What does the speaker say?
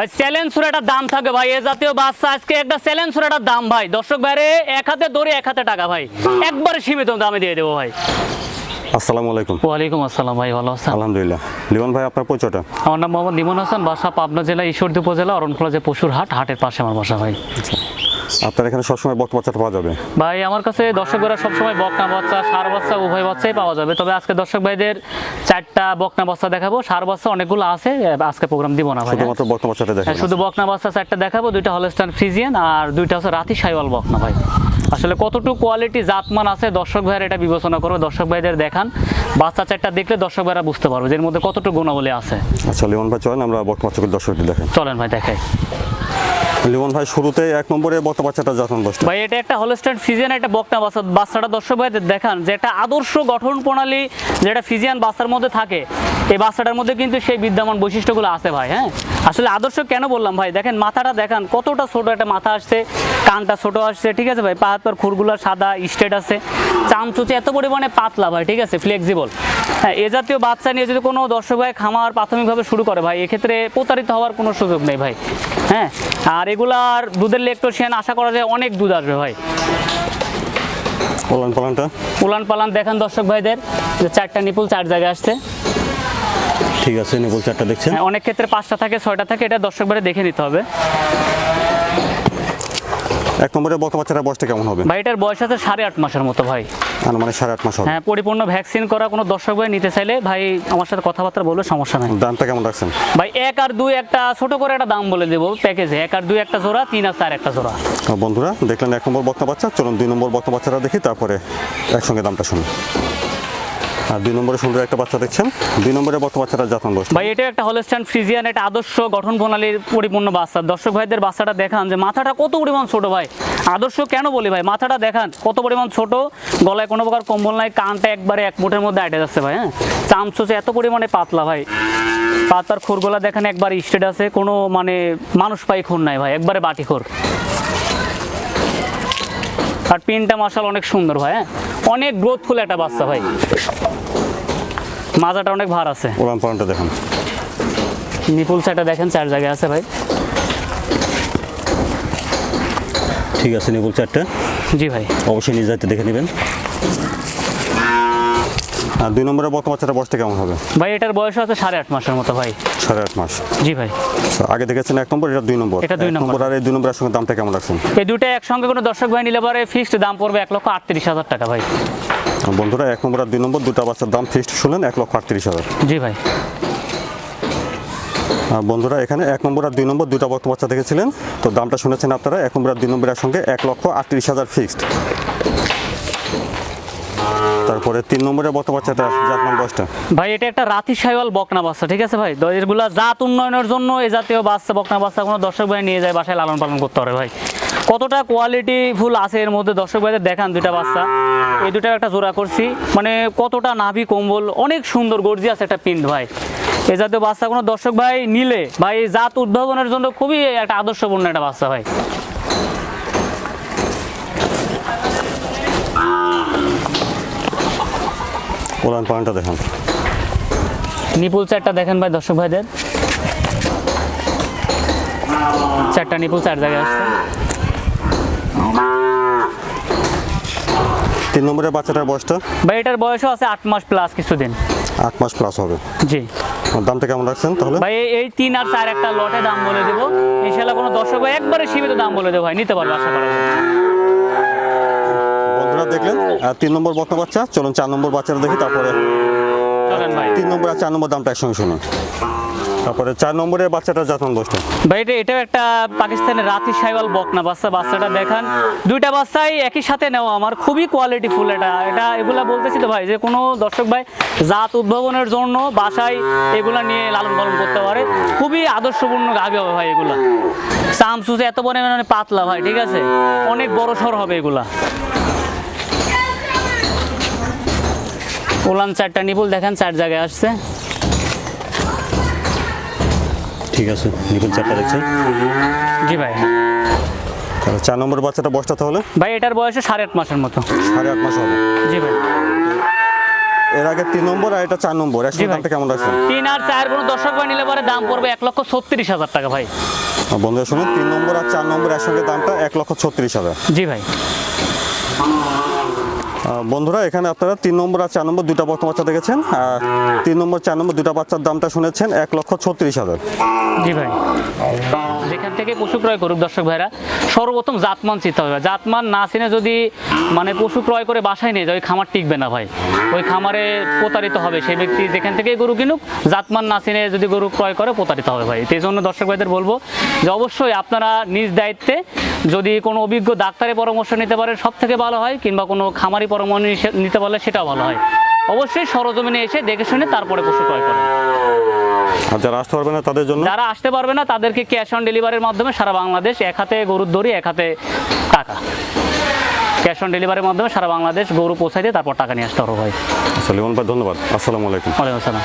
ভাই চ্যালেঞ্জ একটা দাম থাকে ভাই। এ জাতীয় বাচ্চা আজকে একটা চ্যালেঞ্জ একটা দাম ভাই। দর্শক বাইরে এক হাতে দড়ি এক হাতে টাকা ভাই। একবারে সীমিত দামে দিয়ে দেবো ভাই। আসসালামু আলাইকুম। ওয়ালাইকুম আসসালাম ভাই ভালো আছেন? আলহামদুলিল্লাহ। লিমন ভাই আপনার পরিচয়টা আমার নাম মোহাম্মদ নিমন হাসান বাসা পাবনা জেলা ঈশ্বরদী উপজেলা অরণখোলা যে পশুর হাট হাটের পাশে আমার বাসা ভাই। আপনার এখানে সবসময় বক্ত বাচ্চাটা পাওয়া যাবে? ভাই আমার কাছে দর্শকরা সবসময় বকনা বাচ্চা সার বাচ্চা উভয় বাচ্চাই পাওয়া যাবে। তবে আজকে দর্শক ভাইদের চারটা বকনা বাচ্চা দেখাবো। সার বাচ্চা অনেকগুলো আছে আজকে প্রোগ্রাম দিব না ভাই হ্যাঁ? শুধুমাত্র বক্ত বাচ্চাটা দেখেন হ্যাঁ শুধু বকনা বাচ্চা চারটা দেখাবো দুইটা হলস্টান ফ্রিজিয়ান আর দুইটা হচ্ছে রাতি সাইওয়াল বকনা ভাই। আসলে কতটুকু কোয়ালিটি জাতমান আছে দর্শক ভাইয়ের এটা বিবেচনা করবে দর্শক ভাইদের দেখান। বাচ্চা চারটা দেখলে দর্শক ভাইরা বুঝতে পারবে যে এর মধ্যে কতটুকু গুণাবলী আছে। আচ্ছা লিমন ভাই চলেন আমরা বক্ত বাচ্চাকে দর্শকটি দেখেন চলেন ভাই দেখাই। লিমন ভাই, শুরুতে এক নম্বরে বক্ত বাচ্চাটা যখন বসতে ভাই, এটা একটা হলস্টাইন ফিজিয়ান একটা বকনা বাচ্চা বাচ্চাটা দর্শক ভাইদের দেখান যে একটা আদর্শ গঠন প্রণালী, যেটা ফিজিয়ান বাচ্চার মধ্যে থাকে, এই বাচ্চাটার মধ্যে কিন্তু সেই বিদ্যমান বৈশিষ্ট্যগুলো আছে ভাই হ্যাঁ? আসলে আদর্শ কেন বললাম ভাই? দেখেন, মাথাটা দেখান, কতটা ছোট একটা মাথা আসছে, কানটা ছোট আসছে, ঠিক আছে ভাই? পা হাত পার খুরগুলো সাদা স্ট্রেট আছে। চামচুচে এত পরিমাণে পাতলা ভাই, ঠিক আছে? ফ্লেক্সিবল হ্যাঁ এ জাতীয় বাচ্চা নিয়ে যদি কোনো দর্শক ভাই খামার প্রাথমিকভাবে শুরু করে ভাই এক্ষেত্রে প্রতারিত হওয়ার কোনো সুযোগ নেই ভাই। হ্যাঁ আর এগুলার দুধের লেকটোশিয়ান আশা করা যায় অনেক দুধ আসবে ভাই। বলেন পালানটা? উলান পালান দেখান দর্শক ভাইদের যে চারটা নিপুল চার জায়গায় আসছে। ঠিক আছে নিপুল চারটা দেখছেন। হ্যাঁ, অনেক ক্ষেত্রে পাঁচটা থাকে ছয়টা থাকে এটা দর্শক ভাইরে দেখে নিতে হবে। এক নম্বরে বক্ত বাচ্চাটার বয়সটা কেমন হবে? ভাই এটার বয়স আছে সাড়ে আট মাসের মতো ভাই। মানে সাড়ে আট মাস হবে। হ্যাঁ পরিপূর্ণ ভ্যাকসিন করা কোনো দর্শক ভাই নিতে চাইলে ভাই আমার সাথে কথাবার্তা বলে সমস্যা নাই। দামটা কেমন রাখছেন? ভাই এক আর দুই একটা ছোট করে একটা দাম বলে দেবো প্যাকেজে। এক আর দুই একটা জোড়া তিন আর চার একটা জোড়া। বন্ধুরা দেখলেন এক নম্বর বক্ত বাচ্চা চলুন দুই নম্বর বক্ত বাচ্চাটা দেখি তারপরে একসঙ্গে দামটা শুনুন আর দুই নম্বরে সুন্দর একটা বাচ্চা দেখছেন। দুই নম্বরে বক্ত বাচ্চাটা যত্ন বসছে ভাই, এটা একটা হলস্টাইন ফ্রিজিয়ান একটা আদর্শ গঠন প্রণালীর পরিপূর্ণ বাচ্চা। দর্শক ভাইদের বাচ্চাটা দেখান যে মাথাটা কত পরিমাণ ছোট ভাই। আদর্শ কেন বলি ভাই? মাথাটা দেখান, কত পরিমাণ ছোট। গলায় কোনো প্রকার কম্বল নাই, কানটা একবারে এক মুঠের মধ্যে আটে যাচ্ছে ভাই হ্যাঁ? চামচোচে এত পরিমাণে পাতলা ভাই। পাতার খুরগোলা দেখেন, একবার স্টেট আছে, কোনো মানে মানুষ পাই খুর নাই ভাই, একবারে বাটি খোর। আর পিনটা মাসাল অনেক সুন্দর ভাই হ্যাঁ? অনেক গ্রোথফুল একটা বাচ্চা ভাই। মাজাটা অনেক ভার আছে। ওলান পালানটা দেখুন। নিপুল সেটা দেখেন চার জায়গায় আছে ভাই। ঠিক আছে নিপুল চারটা জি ভাই। অবশ্যই নিজ দায়িত্বে দেখে নেবেন। আর দুই নম্বরে বক্ত বাচ্চাটা বয়সটা কেমন হবে? ভাই এটার বয়স আছে সাড়ে আট মাসের মতো ভাই। সাড়ে আট মাস। জি ভাই। আচ্ছা, আগে দেখেছেন এক নম্বর এটা দুই নম্বর? এটা দুই নম্বর। আর এই দুই নম্বরের সঙ্গে দামটা কেমন রাখছেন? এই দুটো একসঙ্গে কোনো দর্শক ভাই নিলে পরে ফিক্সড দাম পড়বে এক লক্ষ আটত্রিশ হাজার টাকা ভাই। বন্ধুরা এক নম্বর আর দুই নম্বর দুটো বাচ্চার দাম ফিক্সড শুনলেন এক লক্ষ আটত্রিশ হাজার। জি ভাই। বন্ধুরা এখানে এক নম্বর আর দুই নম্বর দুটো বক্ত বাচ্চা দেখেছিলেন। তো দামটা শুনেছেন আপনারা এক নম্বর আর দুই নম্বরের সঙ্গে এক লক্ষ আটত্রিশ হাজার ফিক্সড তারপরে তিন নম্বরের বক্ত বাচ্চাটা যার নাম বয়সটা। ভাই এটা একটা রাতি সাইওয়াল বকনা বাচ্চা ঠিক আছে ভাই? এগুলা জাত উন্নয়নের জন্য এই জাতীয় বাচ্চা বকনা বাচ্চা কোনো দর্শক ভাই নিয়ে যায় বাসায় লালন পালন করতে পারে ভাই। কতটা কোয়ালিটি ফুল আছে এর মধ্যে? দর্শক ভাইদের দেখান দুইটা বাচ্চা। এই দুটা একটা জোড়া করছি। মানে কতটা নাভি কম্বল অনেক সুন্দর গর্জিয়াস একটা পিন্ড ভাই। এই জাতীয় বাচ্চা কোনো দর্শক ভাই নিলে ভাই এই জাত উদ্ভাবনের জন্য খুবই একটা আদর্শপূর্ণ একটা বাচ্চা ভাই। দেখুন। নিপুল চারটা দেখেন ভাই দর্শক ভাইদের। চারটা নিপুল চার জায়গায় আসছে। তিন নম্বরের বাচ্চাটার বয়সটা? ভাই এটার বয়সও আছে আট মাস প্লাস কিছুদিন। আট মাস প্লাস হবে। জি। দামটা কেমন রাখছেন তাহলে? ভাই এই- তিন আর চার একটা লটে দাম বলে দেবো। ইনশাল্লাহ কোনো দর্শক ভাই একবারে সীমিত দাম বলে দেবো ভাই নিতে পারব আশা করা যায়। বন্ধুরা দেখলেন আর তিন নম্বর বক্তা বাচ্চা চলুন চার নম্বর বাচ্চাটা দেখি তারপরে চলেন ভাই। তিন নম্বর আর চার নম্বর দামটা একসঙ্গে শুনুন। তারপরে চার নম্বরের বাচ্চাটা যত্ন বসটা ভাই, এটা এটাও একটা পাকিস্তানের রাতি সাইওয়াল বকনা বাচ্চা, বাচ্চাটা দেখান। দুইটা বাচ্চাই একই সাথে নেওয়া, আমার খুবই কোয়ালিটি ফুল এটা। এটা এগুলা বলতেছি তো ভাই, যে কোনো দর্শক ভাই জাত উদ্ভাবনের জন্য বাসায় এগুলা নিয়ে লালন পালন করতে পারে। খুবই আদর্শপূর্ণ গাভি হবে ভাই এগুলা। সামসুসে এত পরিমাণে পাতলা ভাই, ঠিক আছে? অনেক বড় সর হবে এগুলা। ওলান চারটা নিপুল, দেখেন চার জায়গায় আসছে। ঠিক আছে নিপুণ চারটা দেখছেন জি ভাই। তাহলে চার নম্বর বাচ্চাটা বয়সটা তাহলে? ভাই এটার বয়সে সাড়ে আট মাসের মতো। সাড়ে আট মাস হবে। জি ভাই। এর আগে তিন নম্বর আর এটা চার নম্বর ভাই। দামটা কেমন রাখছেন? তিন আর চার কোনো দর্শক ভাই নিলে পরে দাম পড়বে এক লক্ষ ছত্রিশ হাজার টাকা ভাই। বন্ধুরা শুনুন তিন নম্বর আর চার নম্বর একসঙ্গে দামটা এক লক্ষ ছত্রিশ হাজার। জি ভাই। বন্ধুরা, এখানে আপনারা তিন নম্বর আর চার নম্বর দুটা বর্তমান বাচ্চা দেখেছেন। আর তিন নম্বর, চার নম্বর দুটা বাচ্চার দামটা শুনেছেন এক লক্ষ ছত্রিশ হাজার। জি ভাই। যেখান থেকে পশু ক্রয় করুক, দর্শক ভাইরা, সর্বপ্রথম জাতমান চিন্তা হবে জাতমান না চিনে যদি মানে পশু ক্রয় করে বাসায় নিয়ে যায়, ওই খামার টিকবে না ভাই। ওই খামারে প্রতারিত হবে সেই ব্যক্তি যেখান থেকে গরু কিনুক, জাতমান না চিনে যদি গরু ক্রয় করে, প্রতারিত হবে ভাই। সেই জন্য দর্শক ভাইদের বলব যে, অবশ্যই আপনারা নিজ দায়িত্বে যদি কোনো অভিজ্ঞ ডাক্তারের পরামর্শ নিতে পারেন সব থেকে ভালো হয় কিংবা কোনো খামারি পরামর্শ নিতে পারলে সেটাও ভালো হয়। অবশ্যই সরজমিনে এসে দেখে শুনে তারপরে পশু ক্রয় করেন। যারা আসতে পারবে না তাদের জন্য? যারা আসতে পারবে না তাদেরকে ক্যাশ অন ডেলিভারির মাধ্যমে সারা বাংলাদেশ এক হাতে গরুর দড়ি এক হাতে টাকা। ক্যাশ অন ডেলিভারির মাধ্যমে সারা বাংলাদেশ গরু পৌঁছাইতে তারপর টাকা নিয়ে আসতে পারব ভাই। আচ্ছা লিমন ভাই ধন্যবাদ। আসসালামু আলাইকুম। ওয়ালাইকুম আসসালাম।